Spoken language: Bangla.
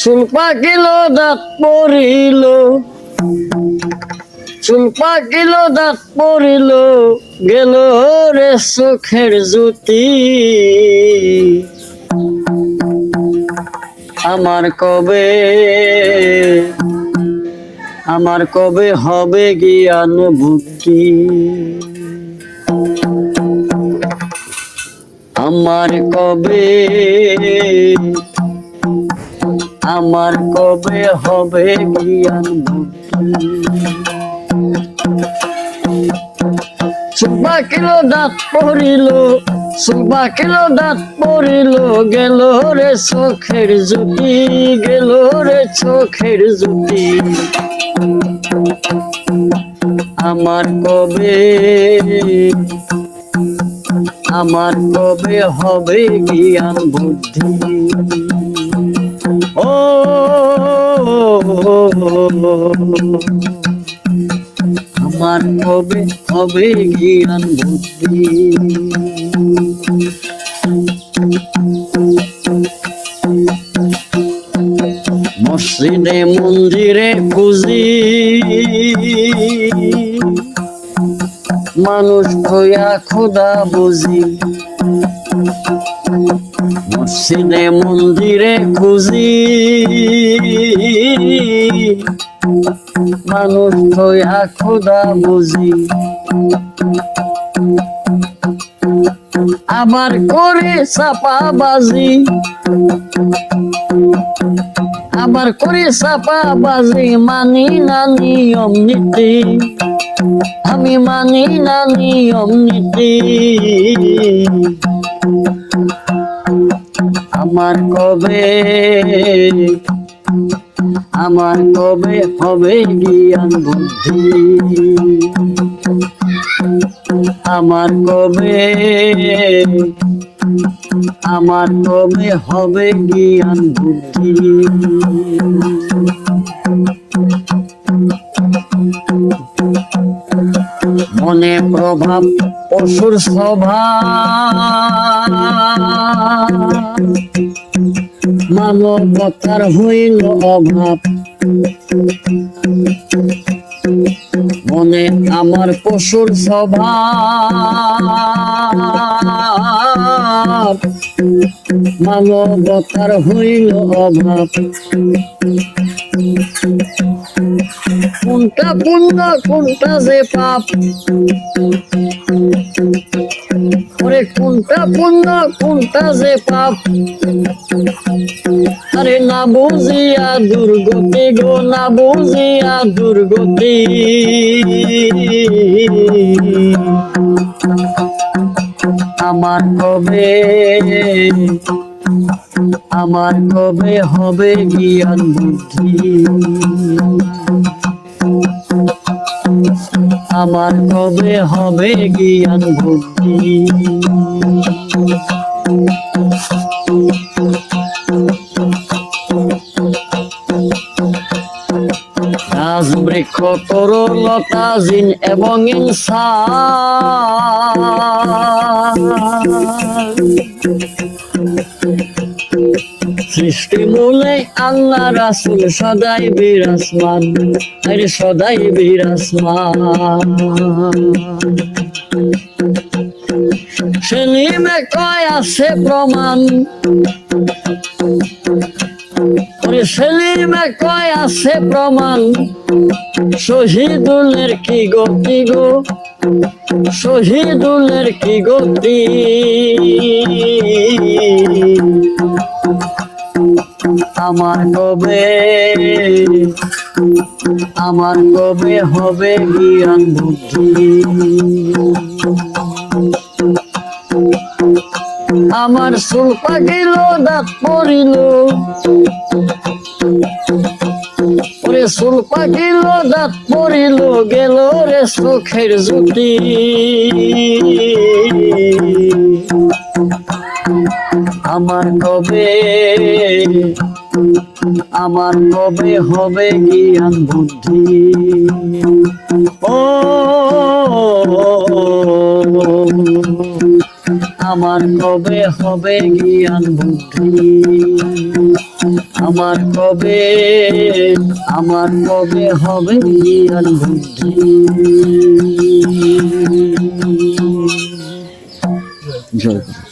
চুল পাকিল দাঁত পরিল। চুল পাকিল দাঁত পরিল, গেল রে চোখের জ্যোতি। আমার কবে আমার কবে হবে জ্ঞান বুদ্ধি আমার কবে আমার কবে হবে জ্ঞান সুবা কিলো দাঁত পড়িল সুবা কিলো দাঁত পড়িল গেল রে চোখের জ্যোতি, গেল রে চোখের জ্যোতি। আমার কবে আমার কবে হবে জ্ঞান বুদ্ধি? আমার কবে হবে জ্ঞান বুদ্ধি। মসজিদে মন্দিরে খুঁজি মানুষ হইয়া খোদা বুঝি। মসজিদে মন্দিরে খুঁজি। মানুষ হইয়া খোদা বুঝি। আবার করে চাপা বাজি আবার করে চাপা বাজি মানি না নিয়ম নীতি। আমি মানি না নিয়ম নীতি। আমার কবে আমার কবে হবে জ্ঞান বুদ্ধি? আমার কবে আমার কবে হবে জ্ঞান বুদ্ধি? মনে প্রভাব পশুর স্বভাব মানবতার হইল অভাব। মনে আমার পশুর স্বভাব মানবতার হইল অভাব। কোনটা পুণ্য কোনটা যে পাপ ওরে কোনটা পুণ্য কোনটা যে পাপ আরে না বুঝিয়া দুর্গতি গো না বুঝিয়া দুর্গতি আমার কবে আমার কবে হবে জ্ঞান বুদ্ধি আমার কবে হবে জ্ঞান গাছ বৃক্ষ তরলতা জিন এবং ইনসান সৃষ্টি মূলে আল্লাহ রাসুল, সদাই বিরাজমান। আরে সদাই বিরাজমান। সেলিমে কয় আছে প্রমাণ? ওরে সেলিমে কয় আছে প্রমাণ? শহীদুলের কি গতি গো? শহীদুলের কি গতি? আমার কবে? আমার কবে হবে জ্ঞান বুদ্ধি? আমার চুল পাকিল দাঁত পড়িল। ওরে চুল পাকিল দাঁত পড়িল, গেল রে চোখের জ্যোতি। আমার কবে আমার কবে হবে জ্ঞান বুদ্ধি? ও, আমার কবে হবে জ্ঞান বুদ্ধি? আমার কবে আমার কবে হবে জ্ঞান বুদ্ধি? জয়।